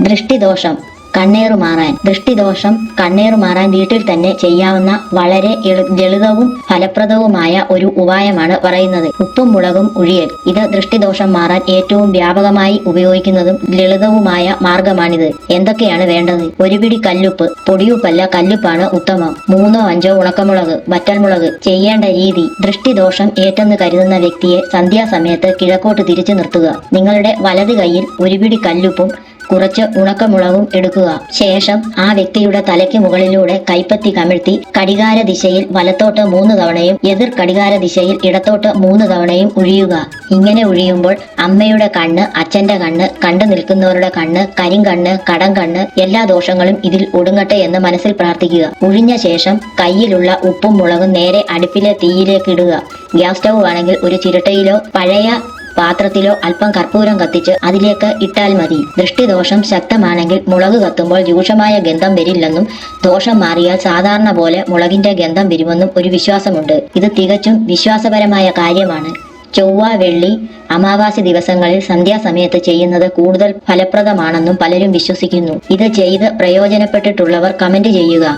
ദൃഷ്ടിദോഷം കണ്ണേറു മാറാൻ. ദൃഷ്ടിദോഷം കണ്ണേറു മാറാൻ വീട്ടിൽ തന്നെ ചെയ്യാവുന്ന വളരെ ലളിതവും ഫലപ്രദവുമായ ഒരു ഉപായമാണ് പറയുന്നത്. ഉപ്പും മുളകും ഉഴിയൽ. ഇത് ദൃഷ്ടിദോഷം മാറാൻ ഏറ്റവും വ്യാപകമായി ഉപയോഗിക്കുന്നതും ലളിതവുമായ മാർഗമാണിത്. എന്തൊക്കെയാണ് വേണ്ടത്? ഒരു പിടി കല്ലുപ്പ്. പൊടിയുപ്പല്ല കല്ലുപ്പാണ് ഉത്തമം. മൂന്നോ അഞ്ചോ ഉണക്കമുളക് വറ്റൽമുളക്. ചെയ്യേണ്ട രീതി. ദൃഷ്ടിദോഷം ഏറ്റെന്ന് കരുതുന്ന വ്യക്തിയെ സന്ധ്യാസമയത്ത് കിഴക്കോട്ട് തിരിച്ചു നിർത്തുക. നിങ്ങളുടെ വലത് കൈയിൽ ഒരു പിടി കല്ലുപ്പും കുറച്ച് ഉണക്കമുളകും എടുക്കുക. ശേഷം ആ വ്യക്തിയുടെ തലയ്ക്ക് മുകളിലൂടെ കൈപ്പത്തി കമിഴ്ത്തി കടികാര ദിശയിൽ വലത്തോട്ട് മൂന്ന് തവണയും എതിർ കടികാര ദിശയിൽ ഇടത്തോട്ട് മൂന്ന് തവണയും ഒഴിയുക ഇങ്ങനെ ഒഴിയുമ്പോൾ അമ്മയുടെ കണ്ണ് അച്ഛന്റെ കണ്ണ് കണ്ടു നിൽക്കുന്നവരുടെ കണ്ണ് കരിങ്കണ്ണ് കടം കണ്ണ് എല്ലാ ദോഷങ്ങളും ഇതിൽ ഒടുങ്ങട്ടെ എന്ന് മനസ്സിൽ പ്രാർത്ഥിക്കുക. ഒഴിഞ്ഞ ശേഷം കയ്യിലുള്ള ഉപ്പും മുളകും നേരെ അടുപ്പിലെ തീയിലേക്ക് ഇടുക. ഗ്യാസ് സ്റ്റൗ ആണെങ്കിൽ ഒരു ചിരട്ടയിലോ പഴയ പാത്രത്തിലോ അല്പം കർപ്പൂരം കത്തിച്ച് അതിലേക്ക് ഇട്ടാൽ മതി. ദൃഷ്ടിദോഷം ശക്തമാണെങ്കിൽ മുളക് കത്തുമ്പോൾ രൂക്ഷമായ ഗന്ധം വരില്ലെന്നും ദോഷം മാറിയാൽ സാധാരണ പോലെ മുളകിന്റെ ഗന്ധം വരുമെന്നും ഒരു വിശ്വാസമുണ്ട്. ഇത് തികച്ചും വിശ്വാസപരമായ കാര്യമാണ്. ചൊവ്വ വെള്ളി അമാവാസി ദിവസങ്ങളിൽ സന്ധ്യാസമയത്ത് ചെയ്യുന്നത് കൂടുതൽ ഫലപ്രദമാണെന്നും പലരും വിശ്വസിക്കുന്നു. ഇത് ചെയ്ത് പ്രയോജനപ്പെട്ടിട്ടുള്ളവർ കമന്റ് ചെയ്യുക.